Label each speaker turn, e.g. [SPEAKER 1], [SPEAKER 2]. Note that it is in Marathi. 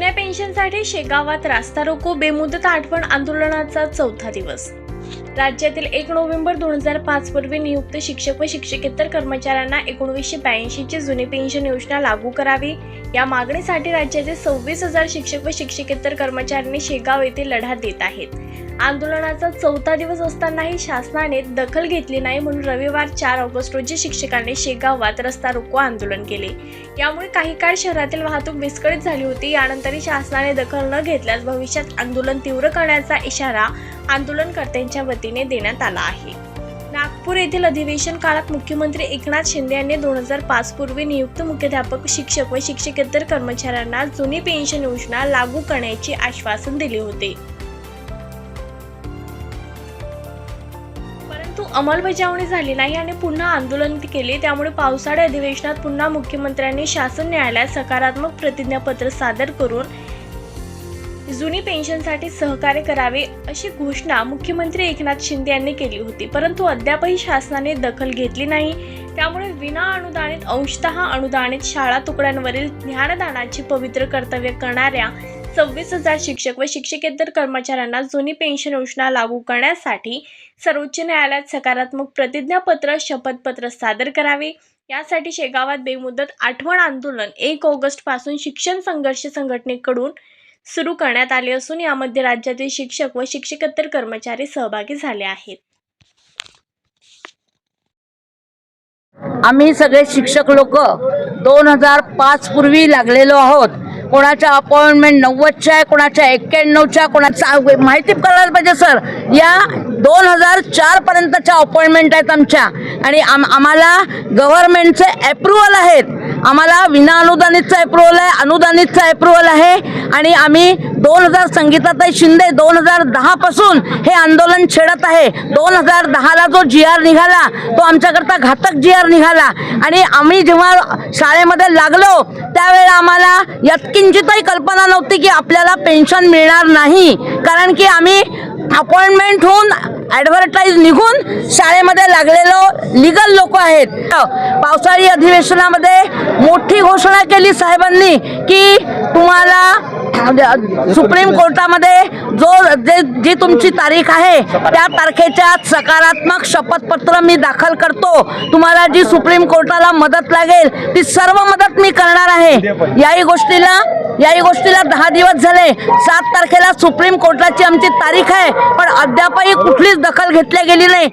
[SPEAKER 1] जुन्या पेन्शनसाठी शेगावात रास्ता रोको बेमुदत आठवण आंदोलनाचा चौथा दिवस. राज्यातील एक नोव्हेंबर दोन हजार पाच पूर्वी नियुक्त शिक्षक व शिक्षकेतर कर्मचाऱ्यांना एकोणीसशे ब्याऐंशीची जुनी पेन्शन योजना लागू करावी. या मागणीसाठी राज्याचे सव्वीस हजार शिक्षक व शिक्षकेतर कर्मचाऱ्यांनी शेगाव येथे लढा देत आहेत. आंदोलनाचा चौथा दिवस असतानाही शासनाने दखल घेतली नाही म्हणून रविवार चार ऑगस्ट रोजी शिक्षकांनी शेगावात रस्ता रोको आंदोलन केले. यामुळे काही काळ शहरातील वाहतूक विस्कळीत झाली होती. यानंतरही शासनाने दखल न घेतल्यास भविष्यात आंदोलन तीव्र करण्याचा इशारा आंदोलनकर्त्यांच्या वतीने देण्यात आला आहे. नागपूर येथील अधिवेशन काळात मुख्यमंत्री एकनाथ शिंदे यांनी दोन हजार पाच पूर्वी नियुक्त मुख्याध्यापक शिक्षक व शिक्षकेतर कर्मचाऱ्यांना जुनी पेन्शन योजना लागू करण्याचे आश्वासन दिले होते. परंतु अंमलबजावणी झाली नाही आणि पुन्हा आंदोलन केले त्यामुळे पावसाळी अधिवेशनात पुन्हा मुख्यमंत्र्यांनी शासन न्यायालयात सकारात्मक प्रतिज्ञापत्र सादर करून जुनी पेन्शनसाठी सहकार्य करावे अशी घोषणा मुख्यमंत्री एकनाथ शिंदे यांनी केली होती. परंतु अद्यापही शासनाने दखल घेतली नाही. त्यामुळे विना अनुदानित अंशतः अनुदानित शाळा तुकड्यांवरील ज्ञानदानाची पवित्र कर्तव्य करणाऱ्या सव्वीस हजार शिक्षक व शिक्षकेतर कर्मचाऱ्यांना जुनी पेन्शन योजना लागू करण्यासाठी सर्वोच्च न्यायालयात सकारात्मक प्रतिज्ञापत्र शपथपत्र सादर करावे. यासाठी शेगावात बेमुदत आठवण आंदोलन एक ऑगस्टपासून शिक्षण संघर्ष संघटनेकडून सुरू करण्यात आले असून यामध्ये राज्यातील शिक्षक व शिक्षकेतर कर्मचारी सहभागी झाले आहेत.
[SPEAKER 2] आम्ही सगळे शिक्षक लोक दोन हजार पाच पूर्वी लागलेलो आहोत. कोणाच्या अपॉइंटमेंट नव्वदच्या आहे कोणाच्या एक्क्याण्णवच्या कोणाच्या माहिती करायला पाहिजे सर. या दोन हजार चार पर्यंतच्या अपॉइंटमेंट आहेत आमच्या. आणि आम आम्हाला गव्हर्नमेंटचे अप्रुव्हल आहेत. आम्हाला विना अनुदानितचं अप्रुव्हल आहे अनुदानितचं अप्रुव्हल आहे. आणि आम्ही दोन हजार संगीताताई शिंदे दोन हजार दहापासून हे आंदोलन छेडत आहे. दोन हजार दहाला जो जी आर निघाला तो आमच्याकरता घातक जी आर निघाला. आणि आम्ही जेव्हा शाळेमध्ये लागलो त्यावेळेला आम्हाला यत्किंचितही कल्पना नव्हती की आपल्याला पेन्शन मिळणार नाही. कारण की आम्ही अपॉइंटमेंट होऊन ॲडव्हर्टाईज निघून शाळेमध्ये लागलेलो लिगल लोक आहेत. पावसाळी अधिवेशनामध्ये मोठी घोषणा केली साहेबांनी की तुम्हाला म्हणजे सुप्रीम कोर्टामध्ये जो जे जी तुमची तारीख आहे त्या तारखेच्या सकारात्मक शपथपत्र मी दाखल करतो. तुम्हाला जी सुप्रीम कोर्टाला मदत लागेल ती सर्व मदत मी करणार आहे. याही गोष्टीला याही गोष्टीला दहा दिवस झाले. सात तारखेला सुप्रीम कोर्टाची आमची तारीख आहे पण अद्यापही कुठलीच दखल घेतली गेली नाही.